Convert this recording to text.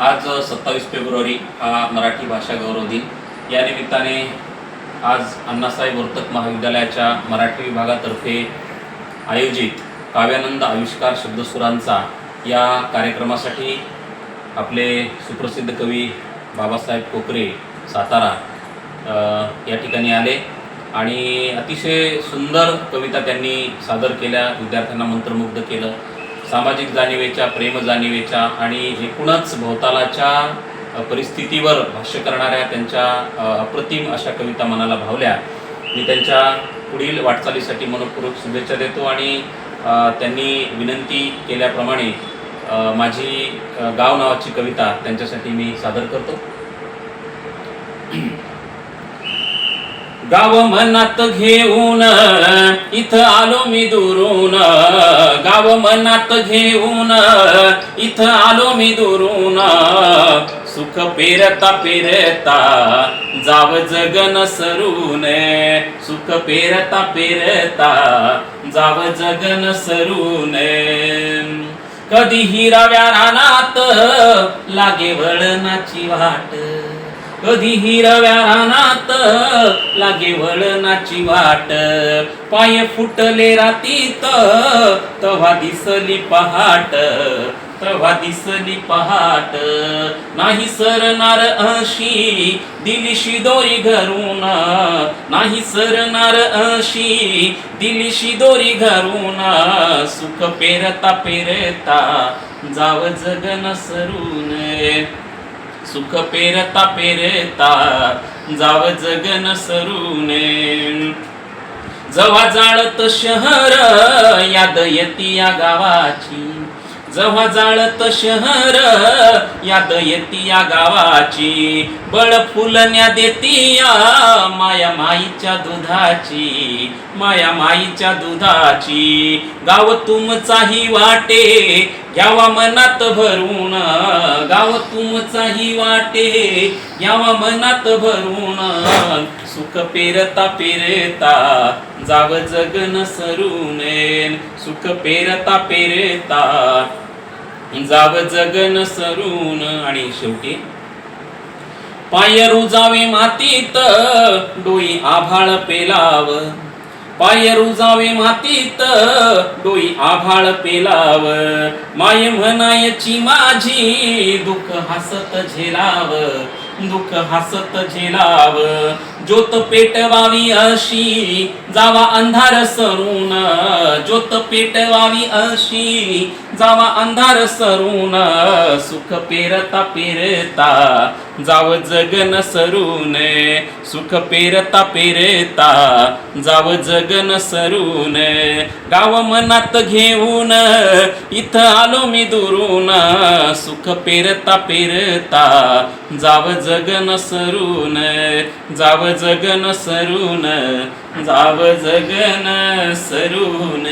आज सत्तावीस फेब्रुवारी हा मराठी भाषा गौरव दिन. या निमित्ताने आज अण्णासाहेब वर्तक महाविद्यालयाच्या मराठी विभागातर्फे आयोजित काव्यानंद आविष्कार शब्दसुरांचा या कार्यक्रमासाठी आपले सुप्रसिद्ध कवी बाबासाहेब कोकरे सातारा या ठिकाणी आले. आणि अतिशय सुंदर कविता त्यांनी सादर केल्या विद्यार्थ्यांना मंत्रमुग्ध केलं. सामाजिक जाणीवेच्या प्रेम जाणीवेच्या आणि एकूणच भोवतालाच्या परिस्थितीवर भाष्य करणाऱ्या त्यांच्या अप्रतिम अशा कविता मनाला भावल्या. मी त्यांच्या पुढील वाटचालीसाठी मनपूर्वक शुभेच्छा देतो आणि त्यांनी विनंती केल्याप्रमाणे माझी गाव नावाची कविता त्यांच्यासाठी मी सादर करतो. गाव मनात घेऊन इथं आलो मी दुरून. गाव मनात घेऊन इथं आलो मी दुरून. सुख पेरता पेरता जाव जगन सरून. सुख पेरता पेरता जाव जगन सरून. कधी हिराव्या रानात लागे वळणाची वाट. कधी हिरव्या रानात लागे वळणाची वाट. पाय फुटले रातीत तव्हा दिसली पहाट. तव्हा दिसली पहाट. नाही सरणार अशी दिलीशी दोरी घरून. नाही सरणार अशी दिलीशी दोरी घरून. सुख पेरता पेरता जाव जगन सरून. सुख पेरता पेरता जाव जगन सरुने. जवा जाळत शहर याद येती या गावाची. जव्हा जाळत शहर याद येती या गावाची. बळ फुलण्या देती या माया माईच्या दुधाची माया माईच्या दुधाची. गाव तुमचाही वाटे घ्यावा मनात भरून. गाव तुमचाही वाटे घ्यावा मनात भरून. सुख पेरता पेरता जाव जगन सरून सुख पेरता पेरता जाव जगन सरून आणि शेवटी पाय रुजावे मातीत डोई आभाळ पेलाव. पाय रुजावे मातीत डोई आभाळ पेलाव. माय म्हणायची माझी दुःख हसत झेलाव. दुःख हसत झेलाव. ज्योत पेटवावी अशी जावा अंधार सरून. ज्योत पेटवावी अशी जावा अंधार सरून. सुख पेरता पेरता जाव जगन सरून सुख पेरता पेरता. जाव जगन सरून गाव मनात घेऊन इथं आलो मी दुरून. सुख पेरता पेरता जाव जगन सरून जाव जगन सरून जाव जगन सरून.